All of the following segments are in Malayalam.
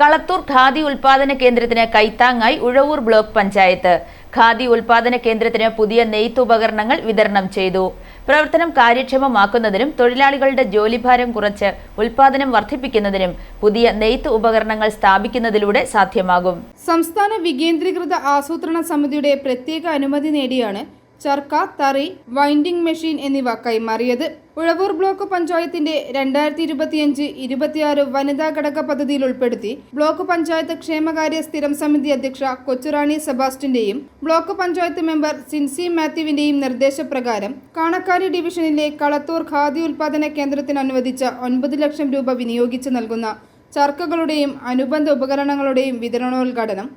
കളത്തൂർ ഖാദി ഉൽപാദന കേന്ദ്രത്തിന് കൈത്താങ്ങായി ഉഴവൂർ ബ്ലോക്ക് പഞ്ചായത്ത്. ഖാദി ഉൽപാദന കേന്ദ്രത്തിന് പുതിയ നെയ്ത്ത് ഉപകരണങ്ങൾ വിതരണം ചെയ്തു. പ്രവർത്തനം കാര്യക്ഷമമാക്കുന്നതിനും തൊഴിലാളികളുടെ ജോലിഭാരം കുറച്ച് ഉൽപാദനം വർദ്ധിപ്പിക്കുന്നതിനും പുതിയ നെയ്ത്ത് ഉപകരണങ്ങൾ സ്ഥാപിക്കുന്നതിലൂടെ സാധ്യമാകും. സംസ്ഥാന വികേന്ദ്രീകൃത ആസൂത്രണ സമിതിയുടെ പ്രത്യേക അനുമതി നേടിയാണ് ചർക്ക തറി വൈൻഡിംഗ് മെഷീൻ എന്നിവ കൈമാറിയത്. ഉഴവൂർ ബ്ലോക്ക് പഞ്ചായത്തിന്റെ രണ്ടായിരത്തി ഇരുപത്തിയഞ്ച് ഇരുപത്തിയാറ് വനിതാ ഘടക പദ്ധതിയിൽ ഉൾപ്പെടുത്തി ബ്ലോക്ക് പഞ്ചായത്ത് ക്ഷേമകാര്യ സ്ഥിരം സമിതി അധ്യക്ഷ കൊച്ചുറാണി സെബാസ്റ്റിന്റെയും ബ്ലോക്ക് പഞ്ചായത്ത് മെമ്പർ സിൻസി മാത്യുവിന്റെയും നിർദ്ദേശപ്രകാരം കാണക്കാരി ഡിവിഷനിലെ കളത്തൂർ ഖാദി ഉൽപാദന കേന്ദ്രത്തിന് അനുവദിച്ച ഒൻപത് ലക്ഷം രൂപ വിനിയോഗിച്ച് നൽകുന്ന ചർക്കകളുടെയും അനുബന്ധ ഉപകരണങ്ങളുടെയും വിതരണോദ്ഘാടനം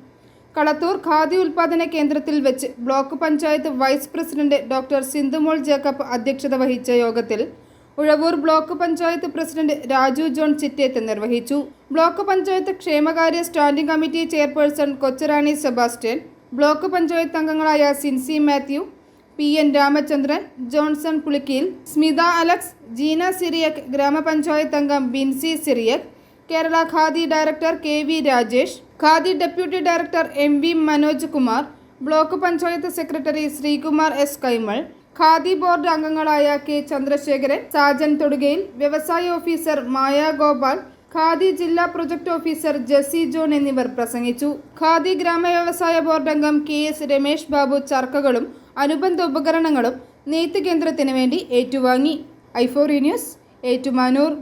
കളത്തൂർ ഖാദി ഉൽപാദന കേന്ദ്രത്തിൽ വെച്ച് block panchayat vice president doctor Sindhumol Jacob അധ്യക്ഷത വഹിച്ച യോഗത്തിൽ ഉഴവൂർ ബ്ലോക്ക് പഞ്ചായത്ത് പ്രസിഡന്റ് രാജു ജോൺ ചിറ്റേത്ത് നിർവഹിച്ചു. ബ്ലോക്ക് പഞ്ചായത്ത് ക്ഷേമകാര്യ standing committee chairperson Kochurani Sebastian block panchayat അംഗങ്ങളായ സിൻസി മാത്യു പി എൻ രാമചന്ദ്രൻ ജോൺസൺ പുളിക്കീൽ സ്മിത അലക്സ് ജീന സിറിയക് ഗ്രാമപഞ്ചായത്ത് അംഗം Binsy Cyriac Kerala khadi director K V Rajesh khadi deputy director M V Manoj Kumar block panchayat secretary Sreekumar S Kaimal khadi board അംഗങ്ങളായ കെ ചന്ദ്രശേഖരൻ സാജൻ തൊടുകയിൽ വ്യവസായ ഓഫീസർ മായ ഗോപാൽ ഖാദി ജില്ലാ പ്രൊജക്ട് ഓഫീസർ ജെസി ജോൺ എന്നിവർ പ്രസംഗിച്ചു. ഖാദി ഗ്രാമ വ്യവസായ ബോർഡ് അംഗം കെ എസ് രമേഷ് ബാബു ചർക്കകളും അനുബന്ധ ഉപകരണങ്ങളും നെയ്ത്ത് കേന്ദ്രത്തിന് വേണ്ടി ഏറ്റുവാങ്ങി. ഐഫോറി ന്യൂസ് ഏറ്റുമാനൂർ.